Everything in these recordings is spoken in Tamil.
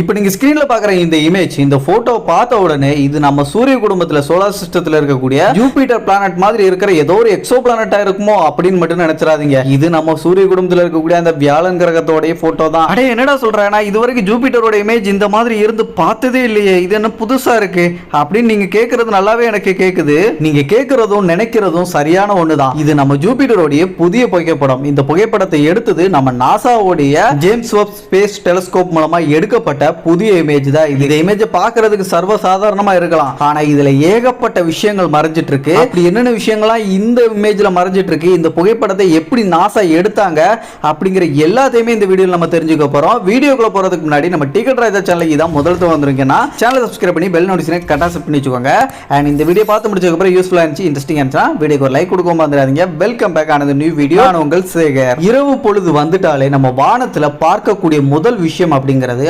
இப்போ நீங்கள் ஸ்க்ரீனில் பார்க்குற இந்த இமேஜ் இந்த ஃபோட்டோ பார்த்த உடனே இது நம்ம சூரிய குடும்பத்தில் சோலார் சிஸ்டத்தில் இருக்கக்கூடிய ஜூபிட்டர் பிளானட் மாதிரி இருக்கிற ஏதோ ஒரு எக்ஸோ பிளானட்டாக இருக்குமோ அப்படின்னு மட்டும் நினச்சிடாதீங்க. இது நம்ம சூரிய குடும்பத்தில் இருக்கக்கூடிய அந்த வியாழன் கிரகத்தோடைய ஃபோட்டோ தான். அடே என்னடா சொல்கிறேன் இது வரைக்கும் ஜூபிட்டரோட இமேஜ் இந்த மாதிரி இருந்து பார்த்ததே இல்லையே. இது என்ன புதுசாக இருக்கு? அப்படின்னு நீங்கள் கேட்குறது நல்லாவே எனக்கு கேட்குது நீங்கள் கேட்குறதும் நினைக்கிறதும் சரியான ஒன்று தான் இது நம்ம ஜூபிட்டரோடைய புதிய புகைப்படம். இந்த புகைப்படத்தை எடுத்தது நம்ம நாசாவுடைய ஜேம்ஸ் வெப் ஸ்பேஸ் டெலஸ்கோப் மூலமாக எடுக்கப்பட்ட புதிய இமேஜ் தான் இது. இந்த இமேஜ் பார்க்கிறதுக்கு சர்வ சாதாரணமா இருக்கலாம். ஆனா இதுல ஏகப்பட்ட விஷயங்கள் மறைஞ்சிட்டு இருக்கு அப்படி என்னென்ன விஷயங்கள்லாம் இந்த இமேஜ்ல மறைஞ்சிட்டு இருக்கு இந்த புகைப்படத்தை எப்படி நாசா எடுத்தாங்க? அப்படிங்கிற எல்லாத்தையுமே இந்த வீடியோல நம்ம தெரிஞ்சுக்க போறோம். வீடியோக்குள்ள போறதுக்கு முன்னாடி நம்ம டிக்கெட் ராஜா சேனலுக்கு இதான் முதல் தடவை வந்திருக்கீங்கன்னா சேனலை சப்ஸ்கிரைப் பண்ணி பெல் நோட்டிஃபிகேஷன் கட்டா செட் பண்ணி வச்சுக்கோங்க. அண்ட் இந்த வீடியோ பார்த்து முடிச்சதுக்கு அப்புறம் யூஸ்ஃபுல்லா இருந்துச்சு இன்ட்ரெஸ்டிங் இருந்துச்சா வீடியோக்கு லைக் கொடுக்க மறந்துடாதீங்க. வெல்கம் பேக் ஆனது நியூ வீடியோ நான் உங்கள் சேகர். இரவு பொழுது வந்துட்டாலே நம்ம வானத்துல பார்க்கக்கூடிய முதல் விஷயம் அப்படிங்கிறது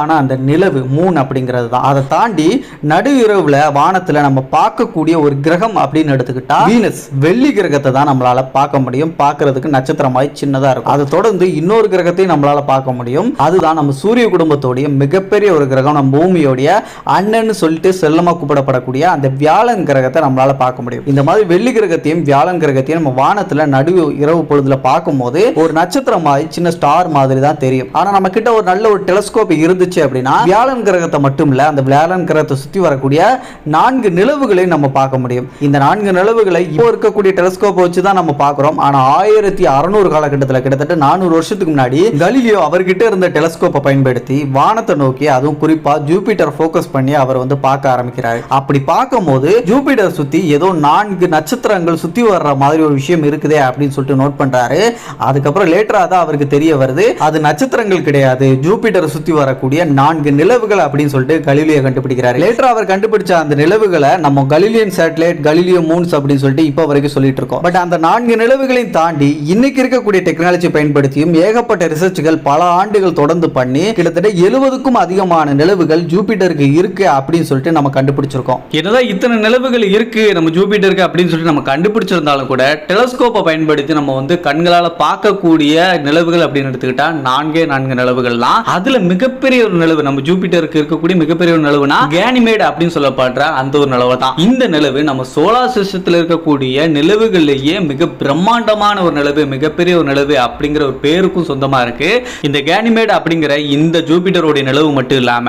அழகான அந்த நிலவு மூன் அப்படிங்கிறது தான் அதை தாண்டி நடு இரவுல வானத்துல நம்ம பார்க்கக்கூடிய ஒரு கிரகம் அப்படின்னு எடுத்துக்கிட்டா வீனஸ். வெள்ளி கிரகத்தை தான் நம்மளால பார்க்க முடியும். பார்க்கிறதுக்கு நட்சத்திரமாய் சின்னதா இருக்கும். அதை தொடர்ந்து இன்னொரு கிரகத்தையும் நம்மளால பார்க்க முடியும். அதுதான் நம்ம சூரிய குடும்பத்தோடைய மிகப்பெரிய ஒரு கிரகம். நம்ம பூமியோடைய அண்ணன்னு சொல்லிட்டு செல்லமா கூப்பிடப்படக்கூடிய அந்த வியாழன் கிரகத்தை நம்மளால பார்க்க முடியும். இந்த மாதிரி வெள்ளி கிரகத்தையும் வியாழன் கிரகத்தையும் நம்ம வானத்துல நடு இரவு பொழுதுல பார்க்கும்போது ஒரு நட்சத்திரம் மாதிரி சின்ன ஸ்டார் மாதிரி தான் தெரியும். ஆனா நம்ம கிட்ட ஒரு நல்ல ஒரு டெலஸ்கோப் இருந்துச்சு இருந்துச்சு அப்படின்னா வியாழன் கிரகத்தை மட்டும் இல்ல அந்த வியாழன் கிரகத்தை சுத்தி வரக்கூடிய நான்கு நிலவுகளை நம்ம பார்க்க முடியும். இந்த நான்கு நிலவுகளை இப்போ இருக்கக்கூடிய டெலஸ்கோப் வச்சு தான் நம்ம பார்க்கிறோம். ஆனா ஆயிரத்தி அறுநூறு காலகட்டத்தில் கிட்டத்தட்ட நானூறு வருஷத்துக்கு முன்னாடி கலிலியோ அவர்கிட்ட இருந்த டெலஸ்கோப்பை பயன்படுத்தி வானத்தை நோக்கி அதுவும் குறிப்பா ஜூபிட்டர் ஃபோக்கஸ் பண்ணி அவர் வந்து பார்க்க ஆரம்பிக்கிறார். அப்படி பார்க்கும்போது ஜூபிட்டர் சுத்தி ஏதோ நான்கு நட்சத்திரங்கள் சுத்தி வர்ற மாதிரி ஒரு விஷயம் இருக்குதே அப்படின்னு சொல்லிட்டு நோட் பண்றாரு. அதுக்கப்புறம் லேட்டரா தான் அவருக்கு தெரிய வருது. அது நட்சத்திரங்கள் கிடையாது. ஜூபிட்டரை சுத்தி வரக்கூடிய நான்கு நிலவுகள் அப்படின்னு சொல்லிட்டு கலிலியோ கண்டுபிடிக்கிறாரு. லேட்டர் அவர் கண்டுபிடிச்ச அந்த நிலவுகளை நம்ம கலிலியன் சேட்டலைட் கலிலியோ மூன்ஸ் அப்படின்னு சொல்லிட்டு இப்போ வரைக்கும் சொல்லிட்டு இருக்கோம். பட் அந்த நான்கு நிலவுகளையும் தாண்டி இன்னைக்கு இருக்கக்கூடிய டெக்னாலஜி பயன்படுத்தியும் ஏகப்பட்ட ரிசர்ச்கள் பல ஆண்டுகள் தொடர்ந்து பண்ணி கிட்டத்தட்ட எழுபதுக்கும் அதிகமான நிலவுகள் ஜூபிட்டருக்கு இருக்கு அப்படின்னு சொல்லிட்டு நம்ம கண்டுபிடிச்சிருக்கோம். என்னதான் இத்தனை நிலவுகள் இருக்கு நம்ம ஜூபிட்டருக்கு அப்படின்னு சொல்லிட்டு நம்ம கண்டுபிடிச்சிருந்தாலும் கூட டெலஸ்கோப்பை பயன்படுத்தி நம்ம வந்து கண்களால் பார்க்கக்கூடிய நிலவுகள் அப்படின்னு எடுத்துக்கிட்டா நான்கே நான்கு நிலவுகள் தான் அதுல மிகப்பெரிய ஒரு நிலவு நம்ம ஜூபிட்டருக்கு இருக்கக்கூடிய மிகப்பெரிய ஒரு நிலவுனா கேனிமேட் அப்படின்னு சொல்லப்படுற அந்த ஒரு நிலவு தான். இந்த நிலவு நம்ம சோலார் சிஸ்டத்தில் இருக்கக்கூடிய நிலவுகள்லேயே மிக பிரம்மாண்டமான ஒரு நிலவு மிகப்பெரிய ஒரு நிலவு அப்படிங்கிற ஒரு பேருக்கும் சொந்தமா இருக்கு. இந்த கேனிமேட் அப்படிங்கிற இந்த ஜூபிட்டருடைய நிலவு மட்டும் இல்லாம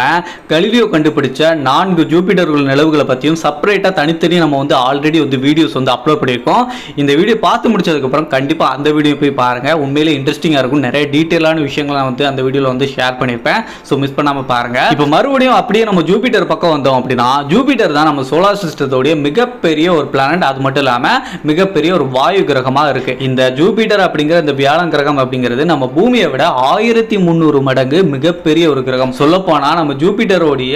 கலிலியோ கண்டுபிடிச்ச நான்கு ஜூபிட்டர்கள் நிலவுகளை பத்தியும் செப்பரேட்டா தனித்தனி நம்ம வந்து ஆல்ரெடி வந்து வீடியோஸ் வந்து அப்லோட் பண்ணியிருக்கோம். இந்த வீடியோ பார்த்து முடிச்சதுக்கு அப்புறம் கண்டிப்பா அந்த வீடியோ போய் பாருங்க. உண்மையிலே இன்ட்ரெஸ்டிங்காக இருக்கும். நிறைய டீட்டெயிலான விஷயங்கள்லாம் வந்து அந்த வீடியோவில் வந்து ஷேர் பண்ணியிருப்பேன். ஸோ மிஸ் பண்ணாம பாருங்க. இப்போ மறுபடியும் அப்படியே நம்ம ஜூபிட்டர் பக்கம் வந்தோம் அப்படின்னா ஜூபிட்டர் தான் நம்ம சோலார் சிஸ்டத்தோடைய மிகப்பெரிய ஒரு பிளானட் அது மட்டும் இல்லாம மிகப்பெரிய ஒரு வாயு கிரகமா இருக்கு. இந்த ஜூபிட்டர் அப்படிங்கிற இந்த வியாழன் கிரகம் அப்படிங்கிறது நம்ம பூமியை விட ஆயிரத்தி முந்நூறு மடங்கு மிகப்பெரிய ஒரு கிரகம். சொல்ல போனா நம்ம ஜூபிட்டரோடைய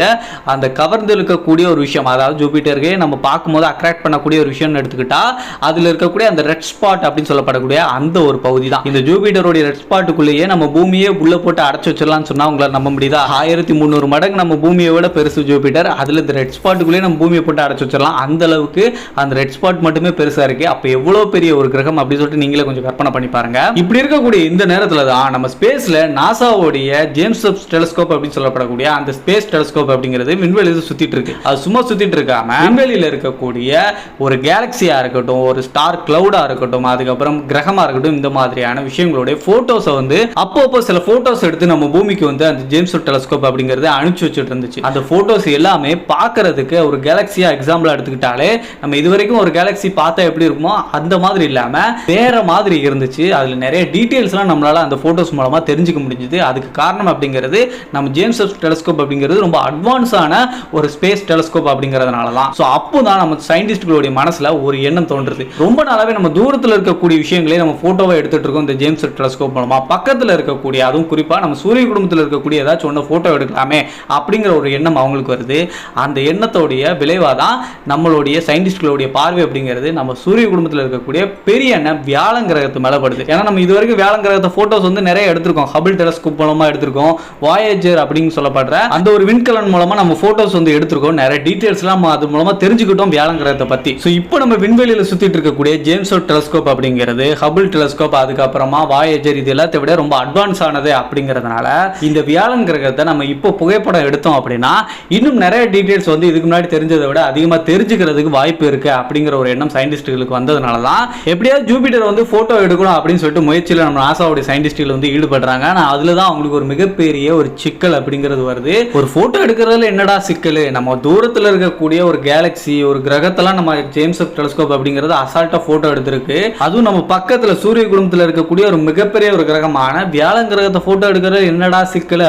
அந்த கவர்ந்து இருக்கக்கூடிய ஒரு விஷயம் அதாவது ஜூபிட்டருக்கு நம்ம பார்க்கும்போது அட்ராக்ட் பண்ணக்கூடிய ஒரு விஷயம்னு எடுத்துக்கிட்டா அதுல இருக்கக்கூடிய அந்த ரெட் ஸ்பாட் அப்படின்னு சொல்லப்படக்கூடிய அந்த ஒரு பகுதி தான் இந்த ஜூபிட்டருடைய ரெட் ஸ்பாட்டுக்குள்ளேயே நம்ம பூமியே உள்ள போட்டு அடைச்சு வச்சிடலாம்னு சொன்னா உங்களால நம்ப முடியுது? ஆயிரத்தி முந்நூறு மடங்கு நம்ம பூமியை விட பெருசு ஜூபிட்டர். அதில் இந்த ரெட் ஸ்பாட்டுக்குள்ளேயே நம்ம பூமியை போட்டு அடைச்சி வச்சிடலாம். அந்த அளவுக்கு அந்த ரெட் ஸ்பாட் மட்டுமே பெருசாக இருக்குது அப்போ எவ்வளோ பெரிய ஒரு கிரகம் அப்படின்னு சொல்லிட்டு நீங்களே கொஞ்சம் கற்பனை பண்ணி பாருங்க. இப்படி இருக்கக்கூடிய இந்த நேரத்தில் தான் நம்ம ஸ்பேஸில் நாசாவுடைய ஜேம்ஸ் டெலஸ்கோப் அப்படின்னு சொல்லப்படக்கூடிய அந்த ஸ்பேஸ் டெலஸ்கோப் அப்படிங்கிறது விண்வெளியில் சுற்றிட்டு இருக்கு. அது சும்மா சுற்றிட்டு இருக்காம விண்வெளியில் இருக்கக்கூடிய ஒரு கேலக்சியாக இருக்கட்டும் ஒரு ஸ்டார் கிளவுடாக இருக்கட்டும் அதுக்கப்புறம் கிரகமாக இருக்கட்டும் இந்த மாதிரியான விஷயங்களுடைய ஃபோட்டோஸை வந்து அப்பப்போ சில ஃபோட்டோஸ் எடுத்து நம்ம பூமிக்கு வந்து அந்த ஜேம்ஸ் டெலஸ்கோப் அப்படிங்கிறது அனுப்பிச்சு வச்சுட்டு இருந்துச்சு. அந்த ஃபோட்டோஸ் எல்லாமே பார்க்கறதுக்கு ஒரு கேலக்சியா எக்ஸாம்பிளாக எடுத்துக்கிட்டாலே நம்ம இது வரைக்கும் ஒரு கேலக்சி பார்த்தா எப்படி இருக்குமோ அந்த மாதிரி இல்லாம வேற மாதிரி இருந்துச்சு. அதுல நிறைய டீட்டெயில்ஸ்லாம் நம்மளால அந்த போட்டோஸ் மூலமா தெரிஞ்சுக்க முடிஞ்சுது. அதுக்கு காரணம் அப்படிங்கிறது நம்ம ஜேம்ஸ் வெப் டெலஸ்கோப் அப்படிங்கிறது ரொம்ப அட்வான்ஸான ஒரு ஸ்பேஸ் டெலஸ்கோப் அப்படிங்கிறதுனால தான் ஸோ அப்போ தான் நம்ம சயின்டிஸ்ட்களுடைய மனசுல ஒரு எண்ணம் தோன்றுது. ரொம்ப நாளாவே நம்ம தூரத்தில் இருக்கக்கூடிய விஷயங்களே நம்ம போட்டோவை எடுத்துட்டு இருக்கோம் இந்த ஜேம்ஸ் வெப் டெலஸ்கோப் மூலமா. பக்கத்தில் இருக்கக்கூடிய அதுவும் குறிப்பாக நம்ம சூரிய குடும்பத்தில் இருக்கக்கூடிய ஏதாச்சும் ஒன்று போட்டோ எடுக்கலாமே அப்படிங்கிற ஒரு எண்ணம் அவங்களுக்கு வருது. அந்த எண்ணத்தோடைய விளைவாக தான் நம்மளுடைய சயின்டிஸ்ட்களுடைய பார்வை அப்படிங்கிறது நம்ம சூரிய குடும்பத்தில் இருக்கக்கூடிய பெரிய எண்ணம் வியாழன் கிரகத்து மேலே படுது. ஏன்னா நம்ம இது வரைக்கும் வியாழன் கிரகத்தை போட்டோஸ் வந்து நிறைய எடுத்திருக்கோம். ஹபிள் டெலஸ்கோப் மூலமாக எடுத்திருக்கோம். வாயேஜர் அப்படின்னு சொல்லப்படுற அந்த ஒரு விண்கலன் மூலமா நம்ம போட்டோஸ் வந்து எடுத்திருக்கோம். நிறைய டீட்டெயில்ஸ்லாம் நம்ம அது மூலமா தெரிஞ்சுக்கிட்டோம் வியாழன் கிரகத்தை பத்தி. ஸோ இப்போ நம்ம விண்வெளியில சுத்திட்டு இருக்கக்கூடிய ஜேம்ஸ் டெலஸ்கோப் அப்படிங்கிறது ஹபிள் டெலஸ்கோப் அதுக்கப்புறமா வாயேஜர் இது எல்லாத்தை விட ரொம்ப அட்வான்ஸ் ஆனது அப்படிங்கிறதுனால இந்த வியாழன் கிரக கிரகத்தை நம்ம இப்போ புகைப்படம் எடுத்தோம் அப்படின்னா இன்னும் நிறைய டீட்டெயில்ஸ் வந்து இதுக்கு முன்னாடி தெரிஞ்சதை விட அதிகமாக தெரிஞ்சுக்கிறதுக்கு வாய்ப்பு இருக்கு அப்படிங்கிற ஒரு எண்ணம் சயின்டிஸ்ட்டுகளுக்கு வந்ததுனால தான் எப்படியாவது ஜூபிட்டர் வந்து ஃபோட்டோ எடுக்கணும் அப்படின்னு சொல்லிட்டு முயற்சியில் நம்ம நாசாவுடைய சயின்டிஸ்ட்கள் வந்து ஈடுபடுறாங்க. ஆனால் அதில் தான் அவங்களுக்கு ஒரு மிகப்பெரிய ஒரு சிக்கல் அப்படிங்கிறது வருது. ஒரு ஃபோட்டோ எடுக்கிறதுல என்னடா சிக்கல்? நம்ம தூரத்தில் இருக்கக்கூடிய ஒரு கேலக்ஸி ஒரு கிரகத்தெல்லாம் நம்ம ஜேம்ஸ் டெலிஸ்கோப் அப்படிங்கிறது அசால்ட்டாக ஃபோட்டோ எடுத்திருக்கு. அதுவும் நம்ம பக்கத்தில் சூரிய குடும்பத்தில் இருக்கக்கூடிய ஒரு மிகப்பெரிய ஒரு கிரகமான வியாழன் கிரகத்தை ஃபோட்டோ எடுக்கிறது என்னடா சிக்கல்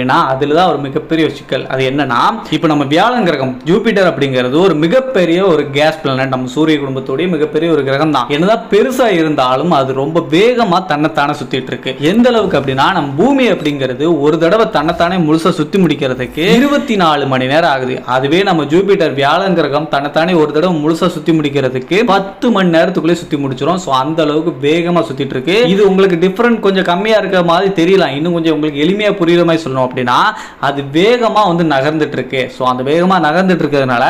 அப்படின்னா அதில் தான் ஒரு மிகப்பெரிய ஒரு சிக்கல். அது என்னன்னா இப்போ நம்ம வியாழன் கிரகம் ஜூபிட்டர் அப்படிங்கிறது ஒரு மிகப்பெரிய ஒரு கேஸ் பிளானட் நம்ம சூரிய குடும்பத்துடைய மிகப்பெரிய ஒரு கிரகம் தான். என்னதான் பெருசா இருந்தாலும் அது ரொம்ப வேகமா தன்னைத்தானே சுத்திட்டு இருக்கு. எந்த அளவுக்கு அப்படின்னா நம்ம பூமி அப்படிங்கிறது ஒரு தடவை தன்னைத்தானே முழுசா சுத்தி முடிக்கிறதுக்கு இருபத்தி நாலு மணி நேரம் ஆகுது. அதுவே நம்ம ஜூபிட்டர் வியாழன் கிரகம் தன்னைத்தானே ஒரு தடவை முழுசா சுத்தி முடிக்கிறதுக்கு பத்து மணி நேரத்துக்குள்ளே சுத்தி முடிச்சிரும். ஸோ அந்த அளவுக்கு வேகமா சுத்திட்டு இருக்கு. இது உங்களுக்கு டிஃப்ரெண்ட் கொஞ்சம் கம்மியா இருக்கிற மாதிரி தெரியலாம். இன்னும் கொஞ்சம் உங்களுக்கு எளிமையா புரியுற மாதிரி சொல்லணும். அப்படின்னா அது வேகமா வந்து நகர்ந்துட்டு இருக்கு ஸோ அந்த வேகமாக நகர்ந்துட்டு இருக்கிறதுனால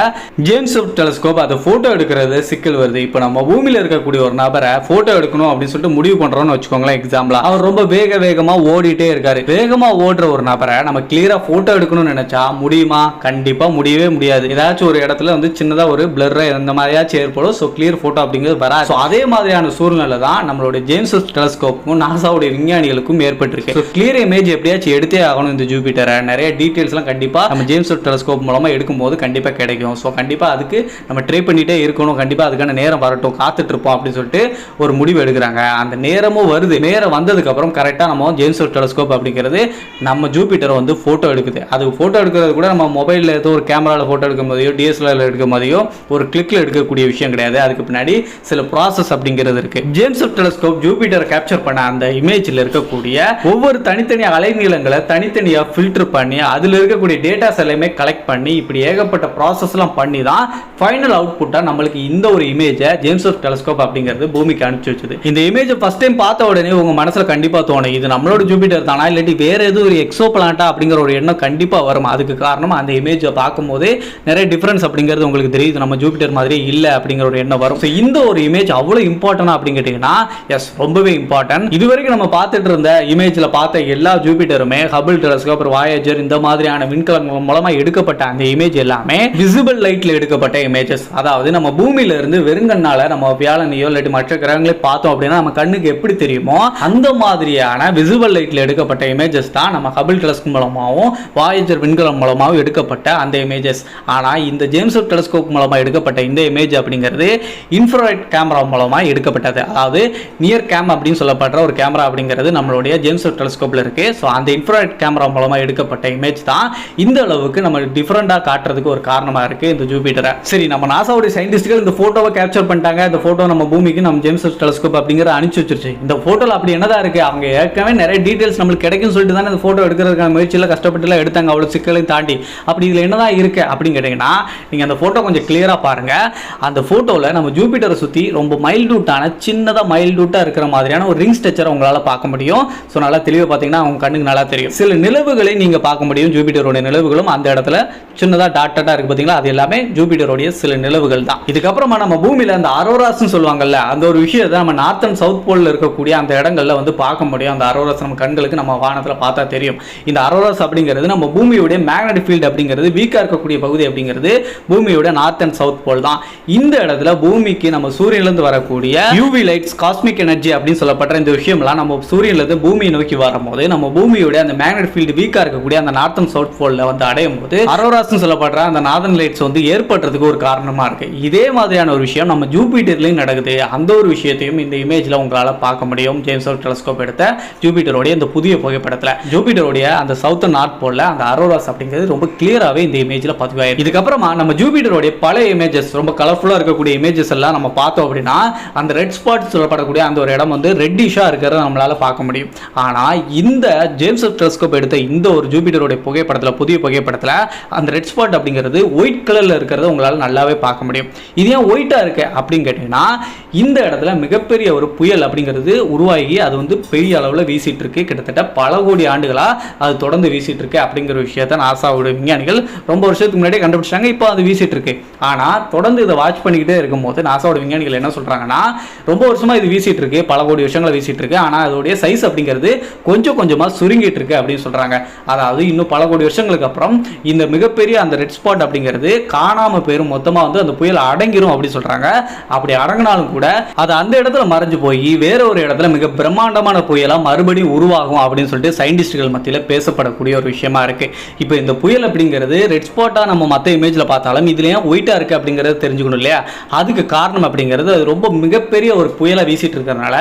ஜேம்ஸ் டெலஸ்கோப் அதை ஃபோட்டோ எடுக்கிறது சிக்கல் வருது. இப்போ நம்ம பூமியில இருக்கக்கூடிய ஒரு நபரை ஃபோட்டோ எடுக்கணும் அப்படின்னு சொல்லிட்டு முடிவு பண்ணுறோம்னு வச்சுக்கோங்களேன் எக்ஸாம்பிளாக அவர் ரொம்ப வேக வேகமாக ஓடிட்டே இருக்காரு. வேகமாக ஓடுற ஒரு நபரை நம்ம கிளியராக ஃபோட்டோ எடுக்கணும்னு நினச்சா முடியுமா? கண்டிப்பாக முடியவே முடியாது. ஏதாச்சும் ஒரு இடத்துல வந்து சின்னதாக ஒரு பிளர் இந்த மாதிரியாச்சும் ஏற்படும். ஸோ கிளியர் ஃபோட்டோ அப்படிங்கிறது வராது. ஸோ அதே மாதிரியான சூழ்நிலை தான் நம்மளுடைய ஜேம்ஸ் டெலஸ்கோப்புக்கும் நாசாவுடைய விஞ்ஞானிகளுக்கும் ஏற்பட்டிருக்கு. ஸோ கிளியர் இமேஜ் எப்படியாச்சும் எடுத்தே ஆகணும். இந்த ஜூபிட்டரை நிறைய டீட்டெயில்ஸ்லாம் கண்டிப்பாக நம்ம ஜேம்ஸ் டெலஸ்கோப் மூலமாக எடுக்கும்போது கண்டிப்பாக கிடைக்கும். ஸோ கண்டிப்பாக அதுக்கு நம்ம ட்ரை பண்ணிகிட்டே இருக்கணும். கண்டிப்பாக அதுக்கான நேரம் வரட்டும். காத்துட்ருப்போம் அப்படின்னு சொல்லிட்டு ஒரு முடிவு எடுக்கிறாங்க. அந்த நேரமும் வருது. நேரம் வந்ததுக்கப்புறம் கரெக்டாக நம்ம ஜேம்ஸ் டெலஸ்கோப் அப்படிங்கிறது நம்ம ஜூபிட்டரை வந்து ஃபோட்டோ எடுக்குது. அது ஃபோட்டோ எடுக்கிறது கூட நம்ம மொபைலில் ஏதோ ஒரு கேமராவில் ஃபோட்டோ எடுக்கும் போதையோ டிஎஸ்எல்ஆரில் எடுக்கும் போதையோ ஒரு கிளிக்கில் எடுக்கக்கூடிய விஷயம் கிடையாது. அதுக்கு பின்னாடி சில ப்ராசஸ் அப்படிங்கிறது இருக்குது ஜேம்ஸ் டெலஸ்கோப் ஜூபிட்டரை கேப்சர் பண்ண அந்த இமேஜில் இருக்கக்கூடிய ஒவ்வொரு தனித்தனி அலைநீளங்களை தனித்தனி தனித்தனியாக ஃபில்டர் பண்ணி அதில் இருக்கக்கூடிய டேட்டாஸ் எல்லாமே கலெக்ட் பண்ணி இப்படி ஏகப்பட்ட ப்ராசஸ்லாம் பண்ணி தான் ஃபைனல் அவுட்புட்டாக நம்மளுக்கு இந்த ஒரு இமேஜை ஜேம்ஸ் டெலஸ்கோப் அப்படிங்கிறது பூமிக்கு அனுப்பிச்சு வச்சது. இந்த இமேஜை ஃபர்ஸ்ட் டைம் பார்த்த உடனே உங்க மனசுல கண்டிப்பா தோணும் இது நம்மளோட ஜூபிட்டர் தானா இல்லாட்டி வேற எதுவும் ஒரு எக்ஸோ பிளான்ட்டா அப்படிங்கிற ஒரு எண்ணம் கண்டிப்பா வரும். அதுக்கு காரணம் அந்த இமேஜை பார்க்கும்போதே நிறைய டிஃப்ரென்ஸ் அப்படிங்கிறது உங்களுக்கு தெரியுது. நம்ம ஜூபிட்டர் மாதிரி இல்லை அப்படிங்கிற ஒரு எண்ணம் வரும். ஸோ இந்த ஒரு இமேஜ் அவ்வளோ இம்பார்ட்டன்ட் அப்படின்னு கேட்டிங்கன்னா எஸ் ரொம்பவே இம்பார்ட்டன்ட் இது வரைக்கும் நம்ம பார்த்துட்டு இருந்த இமேஜ்ல பார்த்த எல்லா ஜூபிட்டருமே ஹபிள் டெலஸ்கோப் வாயேஜர் இந்த மாதிரியான விண்கலங்கள் மூலமா எடுக்கப்பட்ட அந்த இமேஜ் எல்லாமே விசிபிள் லைட்ல எடுக்கப்பட்ட இமேஜஸ் அதாவது நம்ம பூமியில இருந்து வெறுங்கண்ணால நம்ம வியாழனையோ இல்லாட்டி மற்ற கிரகங்களை பார்த்தோம் அப்படின்னா நம்ம கண்ணுக்கு எப்படி தெரியுமோ அந்த மாதிரியான விசிபிள் லைட்ல எடுக்கப்பட்ட இமேஜஸ் தான் நம்ம ஹபிள் டெலஸ்கோப் மூலமாகவும் வாயேஜர் விண்கலம் மூலமாகவும் எடுக்கப்பட்ட அந்த இமேஜஸ் ஆனா இந்த ஜேம்ஸ் வெப் டெலஸ்கோப் மூலமா எடுக்கப்பட்ட இந்த இமேஜ் அப்படிங்கிறது இன்ஃப்ராய்ட் கேமரா மூலமா எடுக்கப்பட்டது. அதாவது நியர் கேம் அப்படின்னு சொல்லப்படுற ஒரு கேமரா அப்படிங்கிறது நம்மளுடைய ஜேம்ஸ் வெப் டெலஸ்கோப்ல இருக்கு. ஸோ அந்த இன்ஃப்ராய்ட் கேமரா மூலமா எடுக்கப்பட்ட இமேஜ் தான். இந்த அளவுக்கு நம்ம டிஃப்ரெண்டா காட்டுறதுக்கு ஒரு காரணமா இருக்கு இந்த ஜூபிட்டரை சரி நம்ம நாசாவுடைய சயின்டிஸ்ட்கள் இந்த ஃபோட்டோவை கேப்சர் பண்ணிட்டாங்க. இந்த ஃபோட்டோ நம்ம பூமிக்கு நம்ம ஜேம்ஸ் டெலஸ்கோப் அப்படிங்கிற அனுப்பிச்சு வச்சிருச்சு. இந்த ஃபோட்டோவில் அப்படி என்னதான் இருக்கு? அவங்க ஏற்கனவே நிறைய டீட்டெயில்ஸ் நம்மளுக்கு கிடைக்கும்னு சொல்லிட்டு தானே இந்த ஃபோட்டோ எடுக்கிறதுக்கான முயற்சியில் கஷ்டப்பட்டுலாம் எடுத்தாங்க. அவ்வளோ சிக்கலையும் தாண்டி. அப்படி இதில் என்னதான் இருக்கு அப்படின்னு கேட்டீங்கன்னா நீங்கள் அந்த ஃபோட்டோ கொஞ்சம் கிளியராக பாருங்க. அந்த ஃபோட்டோவில் நம்ம ஜூபிட்டரை சுற்றி ரொம்ப மைல்டூட்டான சின்னதாக மைல்டூட்டாக இருக்கிற மாதிரியான ஒரு ரிங் ஸ்ட்ரக்சரை உங்களால் பார்க்க முடியும். ஸோ நல்லா தெளிவாக பார்த்தீங்கன்னா அவங்க கண்ணுக்கு நல்லா தெரியும். சில நிலவுகளை நீங்க பார்க்க முடியும். ஜூபிட்டருடைய நிலவுகளும் அந்த இடத்துல சின்னதா டாட் இருக்கு பாத்தீங்களா? அது எல்லாமே ஜூபிட்டருடைய சில நிலவுகள் தான். இதுக்கப்புறமா நம்ம பூமியில அந்த அரோராஸ்னு சொல்லுவாங்கல்ல அந்த ஒரு விஷயத்தை நம்ம நார்த் அண்ட் சவுத் போல இருக்கக்கூடிய அந்த இடங்கள்ல வந்து பார்க்க முடியும். அந்த அரோராஸ் நம்ம கண்களுக்கு நம்ம வானத்துல பார்த்தா தெரியும். இந்த அரோராஸ் அப்படிங்கிறது நம்ம பூமியுடைய மேக்னெட்டிக் ஃபீல்டு அப்படிங்கிறது வீக்கா இருக்கக்கூடிய பகுதி அப்படிங்கிறது பூமியோட நார்த் அண்ட் சவுத் போல் தான். இந்த இடத்துல பூமிக்கு நம்ம சூரியன்லேருந்து வரக்கூடிய யூவி லைட்ஸ் காஸ்மிக் எனர்ஜி அப்படின்னு சொல்லப்படுற இந்த விஷயம்லாம் நம்ம சூரியன்லேருந்து பூமியை நோக்கி வரும்போது நம்ம பூமியோட அந்த மேக்னெட் ஃபீல்டு வீக்காக இருக்கக்கூடிய அந்த நார்த்தன் சவுத் போலில் வந்து அடையும் போது அரோராஸ்னு சொல்லப்படுற அந்த நார்தன் லைட்ஸ் வந்து ஏற்படுறதுக்கு ஒரு காரணமாக இருக்குது இதே மாதிரியான ஒரு விஷயம் நம்ம ஜூபிட்டர்லையும் நடக்குது. அந்த ஒரு விஷயத்தையும் இந்த இமேஜ்ல உங்களால் பார்க்க முடியும். ஜேம்ஸ் வெப் டெலஸ்கோப் எடுத்த ஜூபிட்டருடைய இந்த புதிய புகைப்படத்தில். ஜூபிட்டருடைய அந்த சவுத் நார்த் போலில் அந்த அரோராஸ் அப்படிங்கிறது ரொம்ப கிளியராகவே இந்த இமேஜ்ல பதிவாயிருக்கு. இதுக்கப்புறமா நம்ம ஜூபிட்டருடைய பழைய இமேஜஸ் ரொம்ப கலர்ஃபுல்லாக இருக்கக்கூடிய இமேஜஸ் எல்லாம் நம்ம பார்த்தோம் அப்படின்னா அந்த ரெட் ஸ்பாட் சொல்லப்படக்கூடிய அந்த ஒரு இடம் வந்து ரெட்டிஷாக இருக்கிறத நம்மளால் பார்க்க முடியும். ஆனால் இந்த ஜேம்ஸ் வெப் டெலஸ்கோப் எடுத்த இந்த ஒரு ஜூபிட்டருடைய புகைப்படத்துல புதிய புகைப்படத்துல அந்த ரெட் ஸ்பாட் அப்படிங்கிறது ஒயிட் கலர்ல இருக்கிறத உங்களால் நல்லாவே பார்க்க முடியும். இது ஏன் ஒயிட்டா இருக்கு அப்படின்னு கேட்டிங்கன்னா இந்த இடத்துல மிகப்பெரிய ஒரு புயல் அப்படிங்கிறது உருவாகி அது வந்து பெரிய அளவில் வீசிட்டு இருக்கு. கிட்டத்தட்ட பல கோடி ஆண்டுகளாக அது தொடர்ந்து வீசிட்டு இருக்கு அப்படிங்கிற விஷயத்த நாசாவோட விஞ்ஞானிகள் ரொம்ப வருஷத்துக்கு முன்னாடியே கண்டுபிடிச்சாங்க இப்போ அது வீசிட்டு இருக்கு. ஆனால் தொடர்ந்து இதை வாட்ச் பண்ணிக்கிட்டே இருக்கும்போது நாசாவோட விஞ்ஞானிகள் என்ன சொல்கிறாங்கன்னா ரொம்ப வருஷமாக இது வீசிட்டு இருக்கு. பல கோடி வருஷங்களை வீசிட்டு இருக்கு. ஆனால் அதோடைய சைஸ் அப்படிங்கிறது கொஞ்சம் கொஞ்சமாக சுருங்கிட்டு இருக்கு அப்படின்னு சொல்கிறாங்க சொல்கிறாங்க அதாவது இன்னும் பல கோடி வருஷங்களுக்கு அப்புறம் இந்த மிகப்பெரிய அந்த ரெட் ஸ்பாட் அப்படிங்கிறது காணாமல் போயிடும் மொத்தமாக வந்து அந்த புயல் அடங்கிரும் அப்படின்னு சொல்கிறாங்க அப்படி அடங்கினாலும் கூட அது அந்த இடத்துல மறைஞ்சு போய் வேற ஒரு இடத்துல மிக பிரம்மாண்டமான புயலாக மறுபடியும் உருவாகும் அப்படின்னு சொல்லிட்டு சயின்டிஸ்டுகள் மத்தியில் பேசப்படக்கூடிய ஒரு விஷயமா இருக்குது இப்போ இந்த புயல் அப்படிங்கிறது ரெட் ஸ்பாட்டாக நம்ம மற்ற இமேஜில் பார்த்தாலும் இதுலேயும் ஒயிட்டாக இருக்குது இருக்கு அப்படிங்கறத தெரிஞ்சுக்கணும் இல்லையா? அதுக்கு காரணம் அப்படிங்கிறது அது ரொம்ப மிகப்பெரிய ஒரு புயலாக வீசிட்டு இருக்கிறதுனால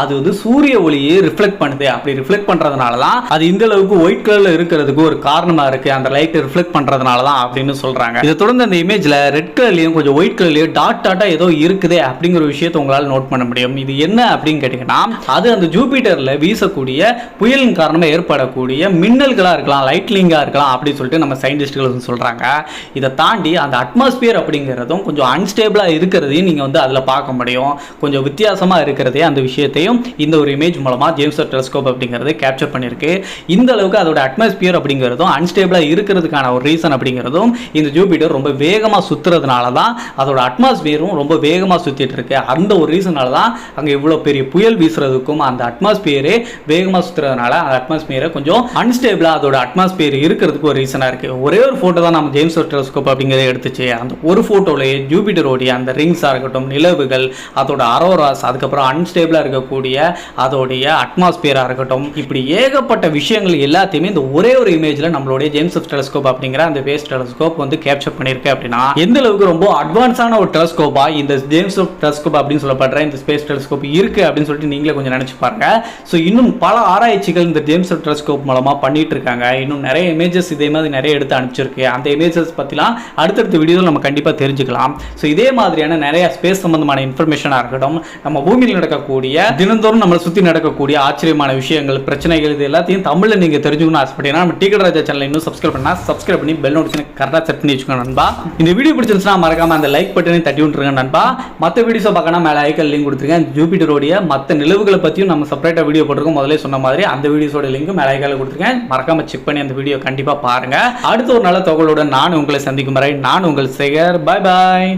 அது வந்து சூரிய ஒளியை ரிஃப்ளெக்ட் பண்ணுது. அப்படி ரிஃப்ளெக்ட் பண்ணுறதுனால தான் அது இந்த அளவுக்கு ஒயிட் கலர்ல இருக்கிறதுக்கு ஒரு காரணமா இருக்கு. அந்த லைட் ரிஃப்ளெக்ட் பண்றதுனால தான் அப்படின்னு சொல்றாங்க. இதை தொடர்ந்து அந்த இமேஜ்ல ரெட் கலர்லயும் கொஞ்சம் ஒயிட் கலர்லயும் டாட் டாட்டா ஏதோ இருக்குதே அப்படிங்கிற விஷயத்தை உங்களால் நோட் பண்ண முடியும். இது என்ன அப்படின்னு கேட்டீங்கன்னா அது அந்த ஜூபிட்டர்ல வீசக்கூடிய புயலின் காரணமா ஏற்படக்கூடிய மின்னல்களா இருக்கலாம் லைட்லிங்காக இருக்கலாம் அப்படின்னு சொல்லிட்டு நம்ம சயின்டிஸ்ட்கள் வந்து சொல்றாங்க. இதை தாண்டி அந்த அட்மாஸ்பியர் அப்படிங்கிறதும் கொஞ்சம் அன்ஸ்டேபிளா இருக்கிறதையும் நீங்க வந்து அதுல பார்க்க முடியும். கொஞ்சம் வித்தியாசமா இருக்கிறதே அந்த விஷயத்தையும் இந்த ஒரு இமேஜ் மூலமா ஜேம்ஸ் டெலஸ்கோப் அப்படிங்கிறது கேப்சர் பண்ணியிருக்கு. இந்த அளவுக்கு அதோட அட்மாஸ்பியர் அப்படிங்கிறதும் அன்ஸ்டேபிளாக இருக்கிறதுக்கான ஒரு ரீசன் அப்படிங்கிறதும் இந்த ஜூபிட்டர் ரொம்ப வேகமாக சுற்றுறதுனால தான் அதோட அட்மாஸ்பியரும் ரொம்ப வேகமாக சுற்றிட்டு இருக்கு. அந்த ஒரு ரீசனால தான் அங்கே இவ்வளோ பெரிய புயல் வீசுறதுக்கும் அந்த அட்மாஸ்பியரே வேகமாக சுற்றுறதுனால அந்த அட்மாஸ்பியரை கொஞ்சம் அன்ஸ்டேபிளாக அதோட அட்மாஸ்பியர் இருக்கிறதுக்கு ஒரு ரீசனாக இருக்கு. ஒரே ஒரு ஃபோட்டோ தான் நம்ம ஜேம்ஸ் டெலஸ்கோப் அப்படிங்கிறத எடுத்துச்சு. அந்த ஒரு ஃபோட்டோலேயே ஜூபிட்டரோடைய அந்த ரிங்ஸாக இருக்கட்டும் நிலவுகள் அதோட அரோராஸ் அதுக்கப்புறம் அன்ஸ்டேபிளாக இருக்கக்கூடிய அதோடைய அட்மாஸ்பியராக இருக்கட்டும் இப்படி ஏகப்பட்ட விஷயங்கள் எல்லாத்தையுமே இந்த ஒரே ஒரு இமேஜ்ல நம்மளுடைய ஜேம்ஸ் டெலஸ்கோப் அப்படிங்கிற அந்த பேஸ் டெலஸ்கோப் வந்து கேப்சர் பண்ணியிருக்கு அப்படின்னா எந்த அளவுக்கு ரொம்ப அட்வான்ஸான ஒரு டெலஸ்கோப்பா இந்த ஜேம்ஸ் டெலஸ்கோப் அப்படின்னு சொல்லப்படுற இந்த ஸ்பேஸ் டெலஸ்கோப் இருக்கு அப்படின்னு சொல்லிட்டு நீங்களே கொஞ்சம் நினைச்சு பாருங்க. ஸோ இன்னும் பல ஆராய்ச்சிகள் இந்த ஜேம்ஸ் டெலஸ்கோப் மூலமா பண்ணிட்டு இருக்காங்க. இன்னும் நிறைய இமேஜஸ் இதே மாதிரி நிறைய எடுத்து அனுப்பிச்சிருக்கு. அந்த இமேஜஸ் பத்திலாம் அடுத்தடுத்த வீடியோவில் நம்ம கண்டிப்பா தெரிஞ்சுக்கலாம். ஸோ இதே மாதிரியான நிறைய ஸ்பேஸ் சம்பந்தமான இன்ஃபர்மேஷனாக இருக்கட்டும் நம்ம பூமியில் நடக்கக்கூடிய தினந்தோறும் நம்மளை சுற்றி நடக்கக்கூடிய ஆச்சரியமான விஷயங்கள் பிரச்சனைகள் இது எல்லாத்தையும் தமிழில் நீங்கள் தெரிஞ்சுக்கணும் ஆசைப்பட்டீங்கன்னா நம்ம டீக்கட் ராஜா சேனல் இன்னும் சப்ஸ்கிரைப் பண்ணா சப்ஸ்கிரைப் பண்ணி பெல் நோட்டிஃபிகேஷன் கரெக்டாக செட் பண்ணி வச்சுக்கோங்க நண்பா. இந்த வீடியோ பிடிச்சிருந்துச்சுன்னா மறக்காம அந்த லைக் பட்டனை தட்டி விட்டுருங்க நண்பா. மற்ற வீடியோஸை பார்க்கணும் மேலே ஐக்கல் லிங்க் கொடுத்துருக்கேன் ஜூபிட்டரோடைய மற்ற நிலவுகளை பற்றியும் நம்ம செப்பரேட்டாக வீடியோ போட்டிருக்கோம். முதல்ல சொன்ன மாதிரி அந்த வீடியோஸோட லிங்க் மேலே ஐக்கால கொடுத்துருக்கேன் மறக்காம செக் பண்ணி அந்த வீடியோ கண்டிப்பாக பாருங்க. அடுத்த ஒரு நல்ல தொகையோட நான் உங்களை சந்திக்கும் வரை நான் உங்கள் சேகர். பாய் பாய்